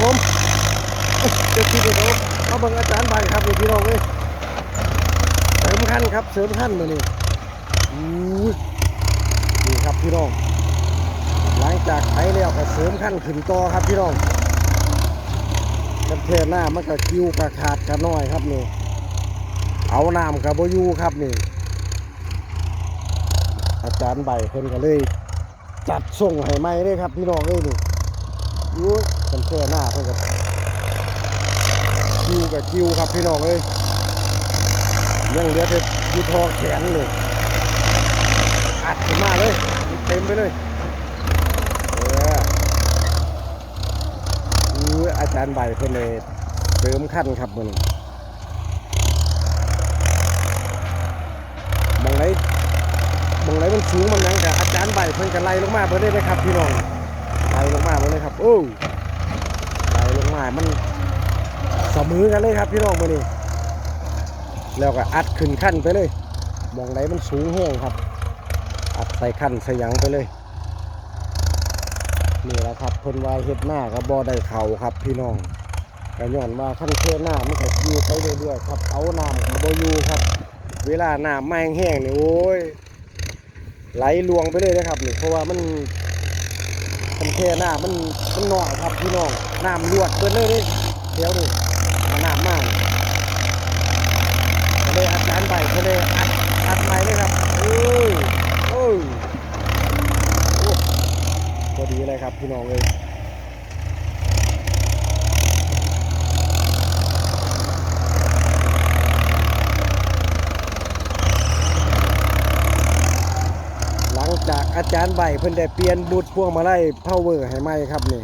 ครับผมเจ้าที่เด็กเขาเบิ่งอาจารย์ใบครับพี่น้องเอ้ยเสริมขั้นครับเสริมขั้นมานี่อู้ยนี่ครับพี่น้อง หลังจากไถแล้วก็เสริมขั้นขึ้นต่อครับพี่น้องกันเทหน้ามันก็คิวกระขาดกระน้อยครับนี่เอาน้ำกับโบอยูครับนี่ อาจารย์ใบเพิ่นก็เลยจัดส่งให้ใหม่เลยครับพี่น้องเอ้ยนี่ ยูกันเทหน้าเพิ่นก็คิวกับคิวครับพี่น้องเอ้ยยังเหลือแต่ยูทอแขนเลยอัดมาเลยเต็มไปเลยเออออาจารย์ใบเพิ่นเลยเสริมขั้นครับมันมองไหนมองไหนมันสูงมันหยังกับอาจารย์ใบเพิ่นกันไล่ลงมาเพิ่นได้ไหมครับพี่น้อง ไล่ลงมาเพิ่นเลยครับโอ้ไล่ลงมา มันเสมือกันเลยครับพี่น้องมือนี้แล้วก็อัดขึ้นขั้นไปเลยมองไหนมันสูงแห้งครับ อัดใส่ขั้นใส่ยังไปเลยนี่แหละครับเพิ่นว่าเฮ็ดหน้าก็บ่ได้เข่าครับพี่น้องก็ย้อนว่าขั้นเทหน้ามันก็อยู่ไปเรื่อยๆครับ เอาน้ำก็บ่อยู่ครับ เวลาน้ำไม่แห้งนี่โอ้ยไหลลวงไปเลยนะครับนี่เพราะว่ามัน ขั้นเทหน้ามันมันหน่อยครับพี่น้องน้ำลวดเบิดเลยนี่เดี๋ยวนี่เอาน้ำมากก็เลยอาจารย์ใบก็เลยอัดอัดใหม่เลยครับโอ้ยโอ้ยพอดีเลยครับพี่น้องเลยหลัง จากอาจารย์ใบเพิ่นได้เปลี่ยนบูทพวงมาลัยพาวเวอร์ให้ใหม่ครับนี่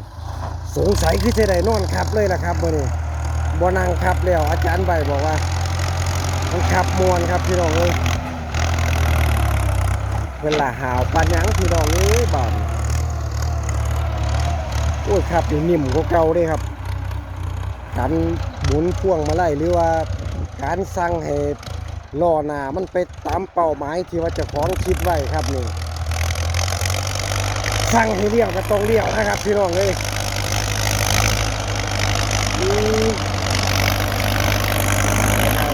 สงสัยคือจะได้นอนขับเลยล่ะครับมื่นี้บ่นั่งขับแล้วอาจารย์ใบบอกว่ามันขับมวนครับพี่น้องเอ้ยเวลาหาวปันหยังพี่น้องเอ้ยบาดโอ้ยครับนี่นิ่มกว่าเก่าเด้ครับ การหมุนพ่วงมาไล่หรือว่าการสั่งให้ล้อหนามันไปตามเป้าหมายที่ว่าจะของคิดไว้ครับนี่ สั่งให้เลี้ยวก็ต้องเลี้ยวนะครับพี่น้องเลยอืมเอา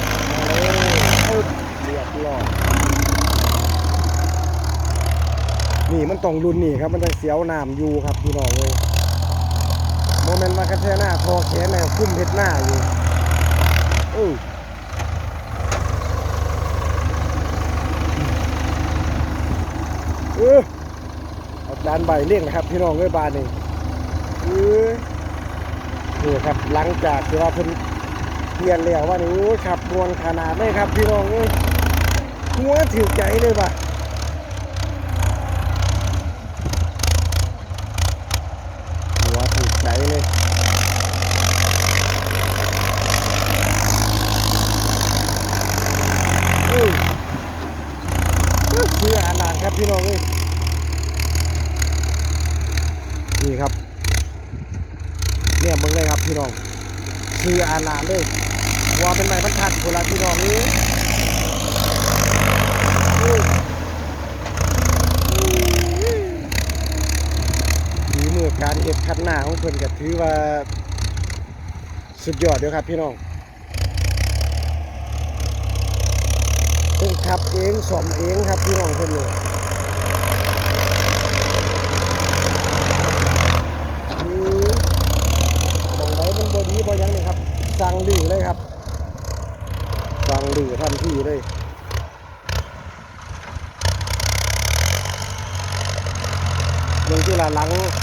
เอาเรียบร้อยนี่มันต้องรุ่นนี่ครับมันจะเสียวน้ำอยู่ครับพี่น้องเลยโมเมนต์มากระแทหน้าทอแขนแนวคุ้มเพชรหน้าอยู่เออเออ จารใบเลี้ยงนะครับ พี่น้องเอ้ยบานนี่นี่ครับหลังจากที่ว่าเพิ่นเปลี่ยนแล้วว่านี่ขับมวนขนาดเลยครับ พี่น้องเอ้ยหัวถือใจเลยป่ะหัวถือใจเลย อือคืออาหารครับพี่น้องเอ้ยนี่ครับ เนี่ยมึงเลยครับพี่น้องคืออาหารเลยว่าเป็นไม้บรรทัดคนละพี่น้องเอ้ยอื้อถือมือการเก็บ คัดหน้าของเพิ่นก็ถือว่า สุดยอดเดียวครับพี่น้องเพิ่งขับเองสอมเองครับพี่น้องเพิ่นเลยคือมองไหนมันบดีบ่ยังนี่ครับสั่งดื้อเลยครับสั่งดื้อทันทีเลยเรื่องที่ละหลังหลัง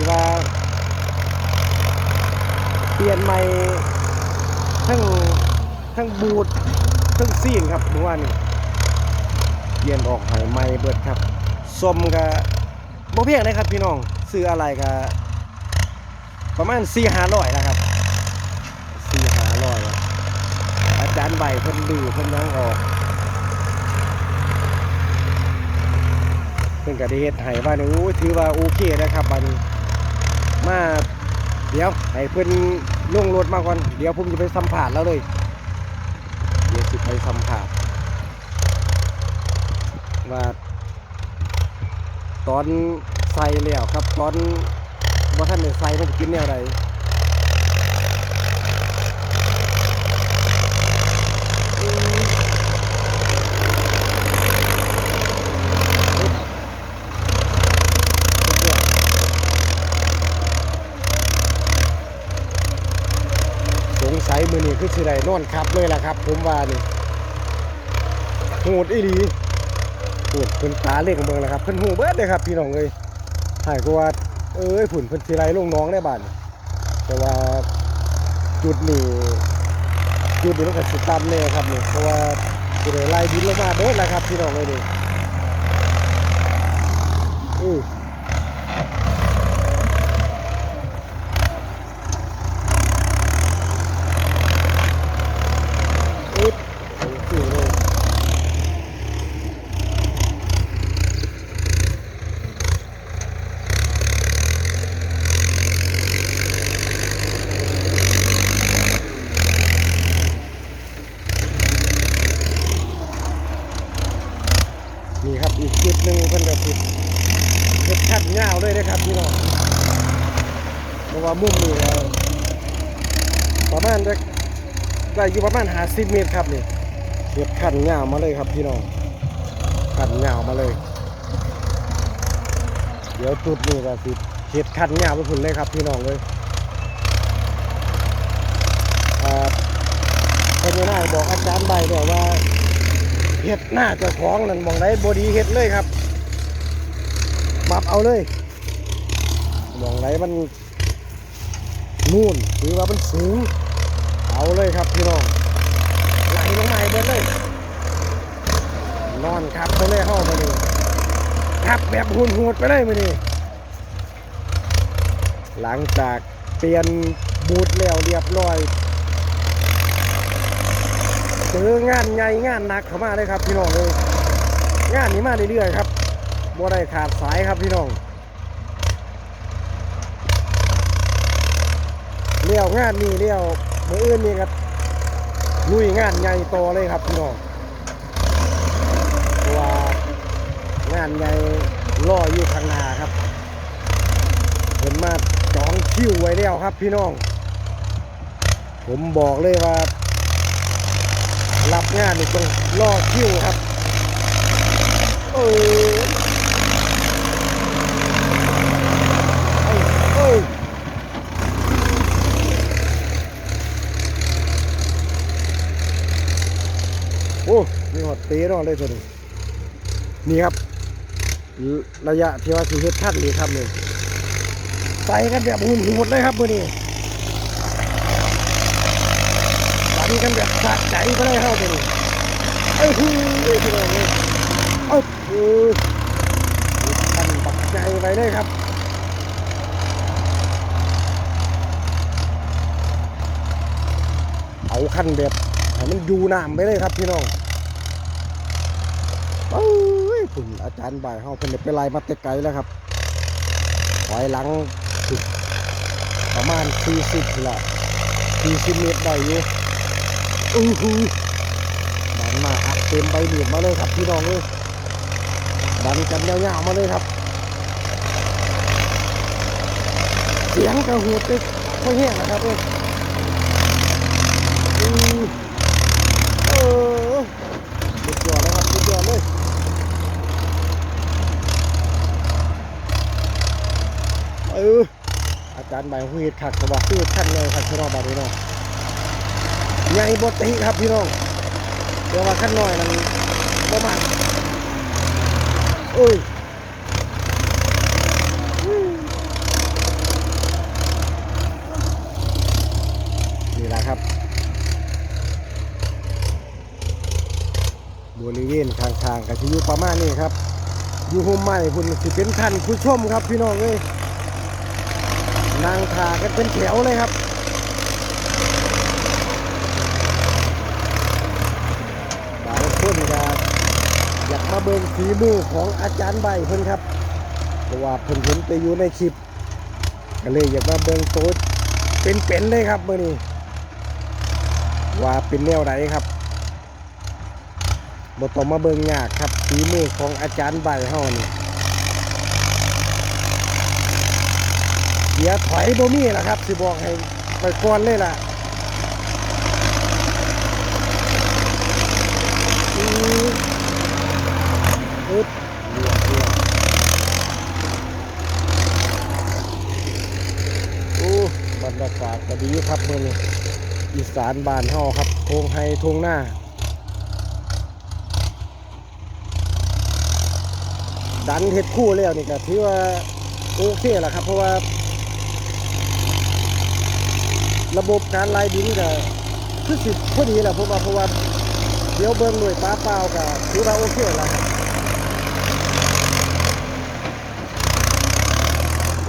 ที่ว่า เปลี่ยนใหม่ทั้งทั้งบูททั้งซีนครับเมื่อวานนี้เย็นออกใหายไม่เบิดครับส้มกับบ่เพียงเลยครับพี่น้องซื้ออะไรกับประมาณสี่ห้าร้อยนะครับสี่ห้าร้อยอาจารย์ใบเพิ่นดื้อเพิ่นยังออกเพิ่นก็ได้เฮ็ดให้ว่านี่โอ้ถือว่าโอเคนะครับบัดนี้ มาเดี๋ยวให้เพื่อนลงรถมาก่อน เดี๋ยวผมจะไปสัมผัสแล้วเลย เดี๋ยวสิไปสัมผัสว่าตอนใส่แล้วครับ ตอนว่าท่านเนี่ยใส่มันจะกินแนวใดอืมสุดยอดสงสัยมือนี้ คือสิได้นอนครับเลยล่ะครับ ผมว่านี่โหดอีหลีโหดเพิ่นตาเล่งเบิ่งแล้วครับเพิ่นหูเบิดเลยครับพี่น้องเอ้ยหายกว่าเอ้ยผุ่นเพิ่นสิไรลงน้องได้บ้านแต่ว่าจุดนี้จุดนี้มันก็สิต่ำแน่ครับนี่เพราะว่าสิได้ไล่ดินลงมาเบิดแล้วครับพี่น้องเอ้ยนี่อืออึ๊บโอ้โหเลย นี่ครับอีกจุดหนึ่งเพิ่นก็สิเฮ็ดขั้นยาวเลยนะครับพี่น้องเพราะว่ามุมนี้ก็ประมาณจะได้อยู่ประมาณ50เมตรครับนี่เฮ็ดขั้นยาวมาเลยครับพี่น้องขั้นยาวมาเลย เดี๋ยวจุดนี้ก็สิเฮ็ดขั้นยาวไปพุ่นเลยครับพี่น้องเลยอ่าพญานาบอกอาจารย์ใบด้วยว่า เฮ็ดหน้าเจ้าของนั่นมองได้บดีเฮ็ดเลยครับปรับเอาเลยมองไหนมันนู่นหรือว่ามันสูง เอาเลยครับพี่น้องไหลลงมาเบิดเลย นอนครับไปเลยเข้ามานี่ครับแบบหุ่นหูดไปเลยมานี่หลังจากเปลี่ยนบูทแล้วเรียบร้อย เจองานใหญ่งานหนักเข้ามาเลยครับพี่น้องเลยงานนี้มาเรื่อยๆครับบ่ได้ขาดสายครับพี่น้องเลี้ยวงานนี้เลี้ยวมืออื่นนี่ครับลุยงานใหญ่โตเลยครับพี่น้องว่างานใหญ่รออยู่ข้างหน้าครับเห็นมาจองคิวไว้แล้วครับพี่น้อง ผมบอกเลยว่า รับงานนี่ต้องรอคิวครับเออเอ้ยเอ้ยโอ้มีหอดเตะเนอนเลยตัวนี้นี่ครับ ระระยะที่ว่าสีเฮ็ดทัดนี่ครับนี่ใส่กันแบบหุ่นหดเลยครับมือนี้ ใส่กันแบบสะใจไปเลยครับมือนี้เอ้ยพี่พี่น้องนี่เอ้ยเออทันบักใจไปเลยครับเอาขั้นแบบมันอยู่น้ำไปเลยครับพี่น้องเอ้ยคุณอาจารย์บ่ายเฮาเพิ่นได้ไปไล่มาแต่ไกลแล้วครับถอยหลังประมาณ40ละ40เมตรได้อยู่ อือหือดันมาอัดเต็มใบเหนีบมาเลยครับพี่น้องเอ้ยดันกันยาวๆมาเลยครับ เสียงกระหูดเลยค่อยแห้งนะครับเอ้ยเออสุดยอดเลยครับสุดยอดเลยเอออาจารย์ใบหูเห็ดขัดสวัสดิ์ขั้นเลยครับพี่น้องบาดนี้เนาะ ใหญ่บดติครับพี่น้องเดี๋ยวว่าขั้นหน้อยนั้นประมาณโอ้ยนี่แหละครับ บริเวณทางทางก็จะอยู่ประมาณนี้ครับ อยู่ห่มไม้พุ่นสิเป็นท่านผู้ชมครับพี่น้องเอ้ยนางทากันเป็นแถวเลยครับางคนก็อยาก มาเบิ่งฝีมือของอาจารย์ใบเพิ่นครับเพราะว่าเพิ่นเห็นไปอยู่ในคลิปก็เลยอยากมาเบิ่งโต๊ดเป็นๆเลยครับมื่อนี้ว่าเป็นแนวไหนครับบ่ต้อมาเบิ่งยากครับฝีมือของอาจารย์ใบเฮานี่กียถอยบ่มีล่ะครับสิบอกให้ไปก่อนเลยล่ะอืออึดเรียบเรียบโอ้บรรยากาศก็ ดีครับมื้อนี้อีสานบานเฮาครับทงไฮทงหน้า ดันเห็ดคู่แล้วนี่ก็ถือว่าโอเคแหละครับ เพราะว่า ระบบการไล่ดินก็คือสิพอดีแหละผมว่าเพราะว่าเดี๋ยวเบิ่งหน่วยตาเปล่าก็ถือว่าโอเคแล้วครับ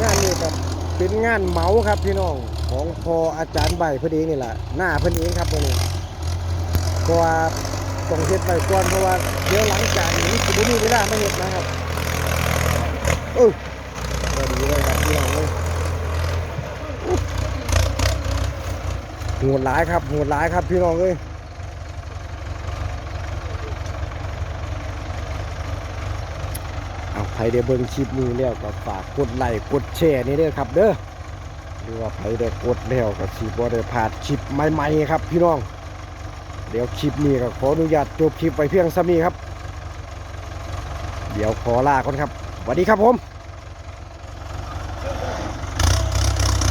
งานนี้ก็เป็นงานเมาครับพี่น้อง ของพออาจารย์ใบพอดีนี่แหละหน้าเพิ่นเองครับวันนี้เพราะว่าต้องเฮ็ดไปก่อนเพราะว่าเดี๋ยวหลังจากนี้สิบ่มีเวลามาเฮ็ดนะครับเออพอดีเลยครับพี่น้องเลยโหดร้ายครับโหดร้ายครับพี่น้องเลยเอาใครได้เบิ่งคลิปนี้แล้วก็ฝากกดไลค์กดแชร์นี่เด้อครับเด้อ หรือว่าไผได้กดแล้วกับสีบอได้ผ่าดคลิปใหม่ๆครับพี่น้อง เดี๋ยวคลิปนี้ก็ขออนุญาตจบคลิปไปเพียงซ้ำนี้ครับ เดี๋ยวขอลาก่อนครับสวัสดีครับผม